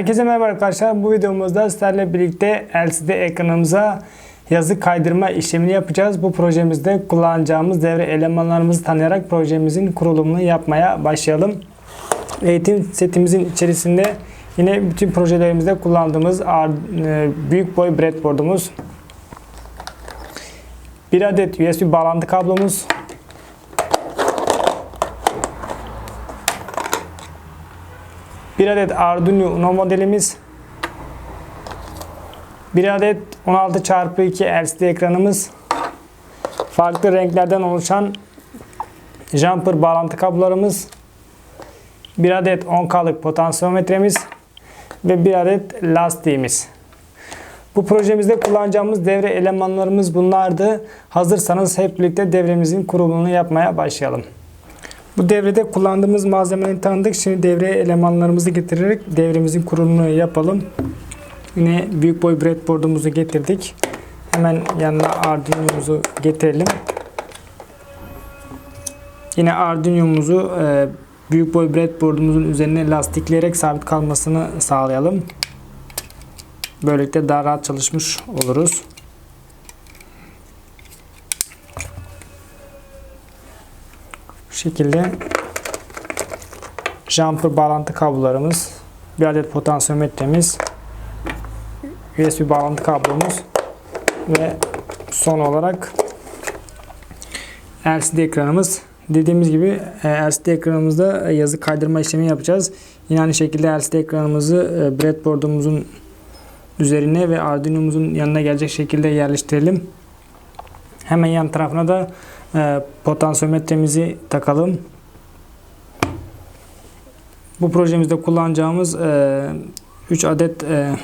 Herkese merhaba arkadaşlar. Bu videomuzda sizlerle birlikte LCD ekranımıza yazı kaydırma işlemini yapacağız. Bu projemizde kullanacağımız devre elemanlarımızı tanıyarak projemizin kurulumunu yapmaya başlayalım. Eğitim setimizin içerisinde yine bütün projelerimizde kullandığımız e, büyük boy breadboard'umuz, bir adet USB bağlantı kablomuz, bir adet Arduino Uno modelimiz, bir adet 16x2 LCD ekranımız, farklı renklerden oluşan jumper bağlantı kablolarımız, bir adet 10K'lık potansiyometremiz ve bir adet lastiğimiz. Bu projemizde kullanacağımız devre elemanlarımız bunlardı. Hazırsanız hep birlikte devremizin kurulumunu yapmaya başlayalım. Bu devrede kullandığımız malzemeleri tanıdık. Şimdi devre elemanlarımızı getirerek devremizin kurulumunu yapalım. Yine büyük boy breadboard'umuzu getirdik. Hemen yanına Arduino'muzu getirelim. Yine Arduino'muzu e, büyük boy breadboard'umuzun üzerine lastikleyerek sabit kalmasını sağlayalım. Böylelikle daha rahat çalışmış oluruz. Şekilde jumper bağlantı kablolarımız, bir adet potansiyometremiz, USB bağlantı kablomuz ve son olarak LCD ekranımız. Dediğimiz gibi e, LCD ekranımızda yazı kaydırma işlemi yapacağız. Yine aynı şekilde LCD ekranımızı e, breadboard'umuzun üzerine ve Arduino'muzun yanına gelecek şekilde yerleştirelim. Hemen yan tarafına da e, potansiyometremizi takalım. Bu projemizde kullanacağımız 3 adet e,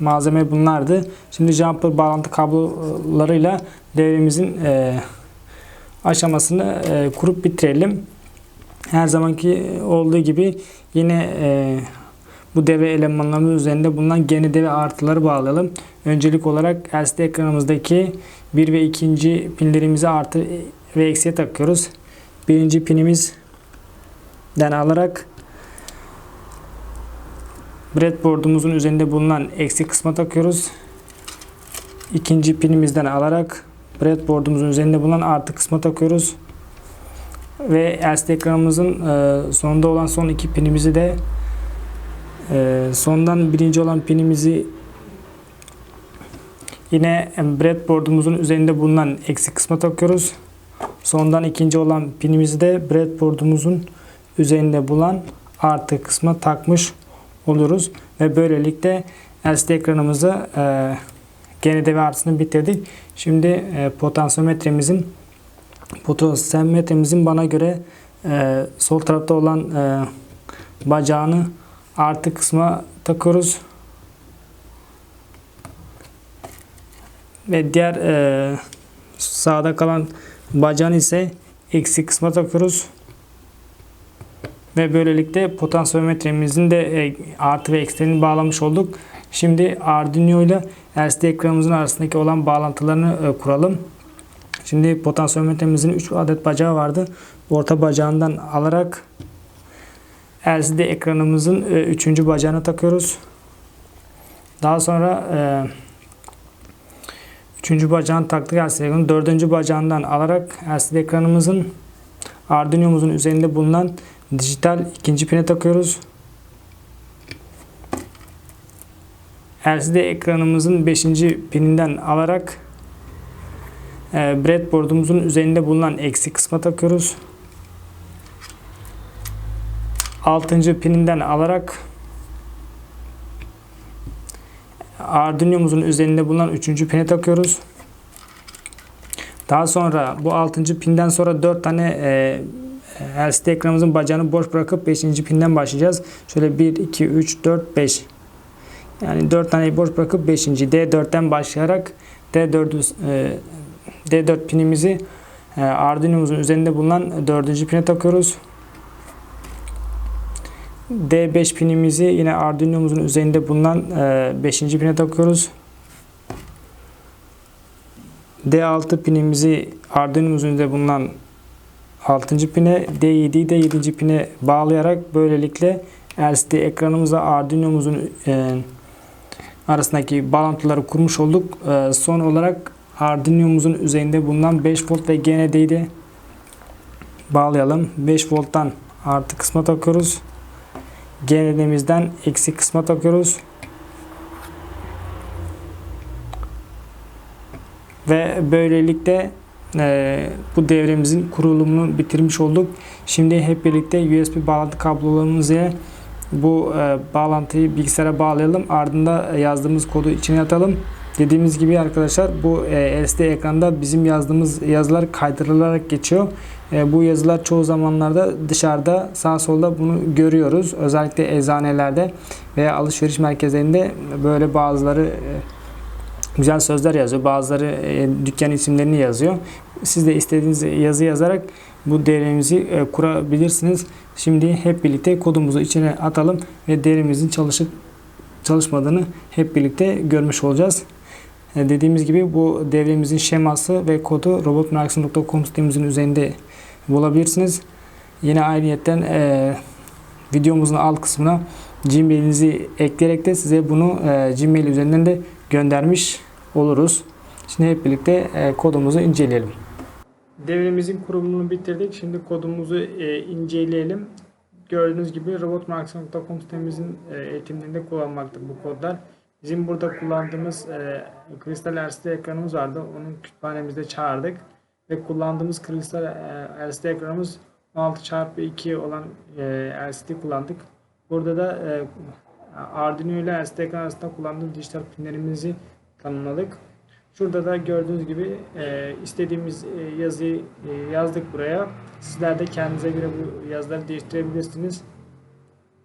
malzeme bunlardı. Şimdi jumper bağlantı kablolarıyla devremizin e, aşamasını e, kurup bitirelim. Her zamanki olduğu gibi yine e, bu devre elemanlarının üzerinde bulunan genide ve artıları bağlayalım. Öncelik olarak LCD ekranımızdaki 1 ve 2. pinlerimizi artı ve eksiye takıyoruz. Birinci pinimizden alarak breadboard'umuzun üzerinde bulunan eksi kısma takıyoruz. İkinci pinimizden alarak breadboard'umuzun üzerinde bulunan artı kısma takıyoruz. Ve LCD ekranımızın e, sonunda olan son iki pinimizi de e, sondan birinci olan pinimizi yine breadboard'umuzun üzerinde bulunan eksi kısma takıyoruz. Sondan ikinci olan pinimizi de breadboard'umuzun üzerinde bulunan artı kısma takmış oluruz. Ve böylelikle LCD ekranımızı e, genede ve artısını bitirdik. Şimdi e, potansiyometremizin potansiyometremizin bana göre e, sol tarafta olan e, bacağını artı kısma takıyoruz. Ve diğer e, sağda kalan bacağını ise eksi kısma takıyoruz. Ve böylelikle potansiyometremizin de e, artı ve eksilerini bağlamış olduk. Şimdi Arduino ile LCD ekranımızın arasındaki olan bağlantılarını e, kuralım. Şimdi potansiyometremizin 3 adet bacağı vardı. Orta bacağından alarak LCD ekranımızın 3. E, bacağına takıyoruz. Daha sonra 3. E, bacağını taktık LCD 4. bacağından alarak LCD ekranımızın Arduino'muzun üzerinde bulunan dijital ikinci pine takıyoruz. LCD ekranımızın 5. pininden alarak e, breadboard'umuzun üzerinde bulunan eksi kısma takıyoruz. 6. pininden alarak Arduino'muzun üzerinde bulunan 3. pine takıyoruz. Daha sonra bu 6. pinden sonra 4 tane e, LCD ekranımızın bacağını boş bırakıp 5. pinden başlayacağız. Şöyle 1, 2, 3, 4, 5. Yani 4 tane boş bırakıp 5. D4'ten başlayarak D4 e, D4 pinimizi e, Arduino'muzun üzerinde bulunan 4. pine takıyoruz. D5 pinimizi yine Arduino'muzun üzerinde bulunan 5. E, pine takıyoruz. D6 pinimizi Arduino'muzun üzerinde bulunan 6. pine, D7'yi de 7. pine bağlayarak böylelikle LCD ekranımıza Arduino'muzun e, arasındaki bağlantıları kurmuş olduk. E, son olarak Arduino'muzun üzerinde bulunan 5 volt ve GND'yi bağlayalım. 5 volttan artı kısma takıyoruz. GND'mizden eksi kısma takıyoruz. Ve böylelikle e, bu devremizin kurulumunu bitirmiş olduk. Şimdi hep birlikte USB bağlantı kablolarımızı bu e, bağlantıyı bilgisayara bağlayalım. Ardında yazdığımız kodu içine atalım. Dediğimiz gibi arkadaşlar bu e, LCD ekranda bizim yazdığımız yazılar kaydırılarak geçiyor. E, bu yazılar çoğu zamanlarda dışarıda sağ solda bunu görüyoruz. Özellikle eczanelerde veya alışveriş merkezlerinde böyle bazıları e, güzel sözler yazıyor. Bazıları e, dükkan isimlerini yazıyor. Siz de istediğiniz yazı yazarak bu devremizi e, kurabilirsiniz. Şimdi hep birlikte kodumuzu içine atalım ve devremizin çalışıp çalışmadığını hep birlikte görmüş olacağız. E, dediğimiz gibi bu devremizin şeması ve kodu robotmeraksim.com sitemizin üzerinde bulabilirsiniz. Yine ayrıyetten e, videomuzun alt kısmına Gmail'inizi ekleyerek de size bunu e, Gmail üzerinden de göndermiş oluruz. Şimdi hep birlikte e, kodumuzu inceleyelim. Devremizin kurulumunu bitirdik. Şimdi kodumuzu e, inceleyelim. Gördüğünüz gibi robotmarketing.com sitemizin e, eğitimlerinde kullanmakta bu kodlar. Bizim burada kullandığımız e, kristal LCD ekranımız vardı. Onun kütüphanemizde çağırdık. Ve kullandığımız kristal e, LCD ekranımız 16x2 olan e, LCD kullandık. Burada da e, Arduino ile LCD ekran arasında kullandığımız dijital pinlerimizi tanımladık. Şurada da gördüğünüz gibi istediğimiz e, yazıyı yazdık buraya. Sizler de kendinize göre bu yazıları değiştirebilirsiniz.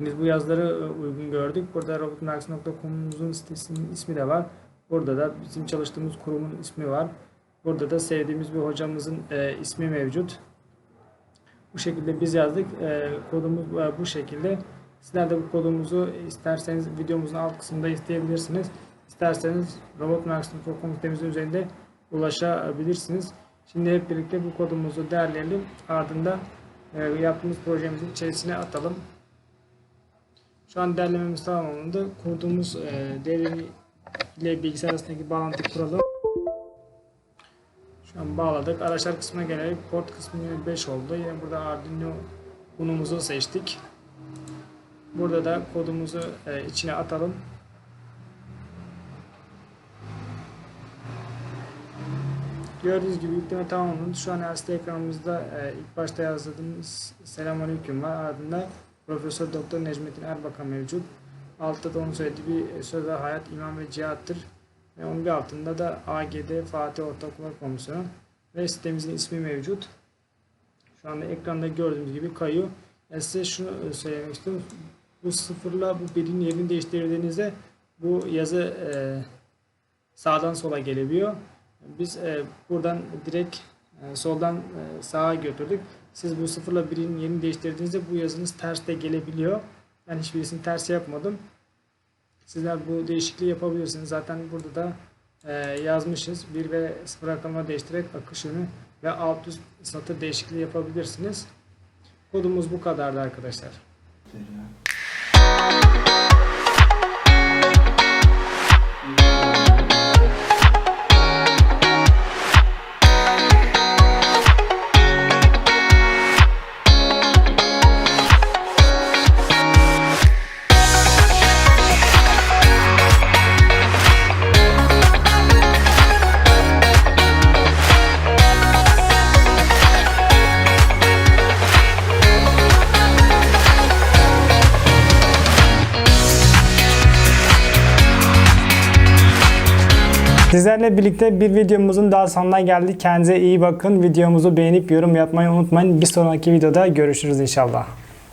Biz bu yazıları uygun gördük. Burada robotmax.com'umuzun sitesinin ismi de var. Burada da bizim çalıştığımız kurumun ismi var. Burada da sevdiğimiz bir hocamızın e, ismi mevcut. Bu şekilde biz yazdık. E, kodumuz e, bu şekilde. Sizler de bu kodumuzu isterseniz videomuzun alt kısmında isteyebilirsiniz. İsterseniz robotmax.com sitemizin üzerinde ulaşabilirsiniz. Şimdi hep birlikte bu kodumuzu değerleyelim. Ardından e, yaptığımız projemizin içerisine atalım. Şu an derlememiz tamamlandı. Kurduğumuz e, devre ile bilgisayar arasındaki bağlantıyı kuralım. Bağladık. Araçlar kısmına gelelim. Port kısmı 5 oldu. Yine burada Arduino unumuzu seçtik. Burada da kodumuzu e, içine atalım. Gördüğünüz gibi yükleme tamamlandı. Şu an LCD ekranımızda e, ilk başta yazdığımız Selamünaleyküm var. Ardından Profesör Doktor Necmettin Erbakan mevcut. Altta da onun söylediği bir söz ve hayat, iman ve cihattır. Ve onun bir altında da AGD Fatih Ortaokullar Komisyonu ve sitemizin ismi mevcut. Şu anda ekranda gördüğünüz gibi kayıyor. Ben size şunu söylemek istiyorum. Bu sıfırla bu birin yerini değiştirdiğinizde bu yazı e, sağdan sola gelebiliyor. Biz e, buradan direkt e, soldan e, sağa götürdük. Siz bu sıfırla birin yerini değiştirdiğinizde bu yazınız ters de gelebiliyor. Ben hiçbirisini ters yapmadım. Sizler bu değişikliği yapabilirsiniz. Zaten burada da e, yazmışız. 1 ve 0 rakamları değiştirerek akış yönü ve alt üst satır değişikliği yapabilirsiniz. Kodumuz bu kadardı arkadaşlar. Sizlerle birlikte bir videomuzun daha sonuna geldik. Kendinize iyi bakın. Videomuzu beğenip yorum yapmayı unutmayın. Bir sonraki videoda görüşürüz inşallah.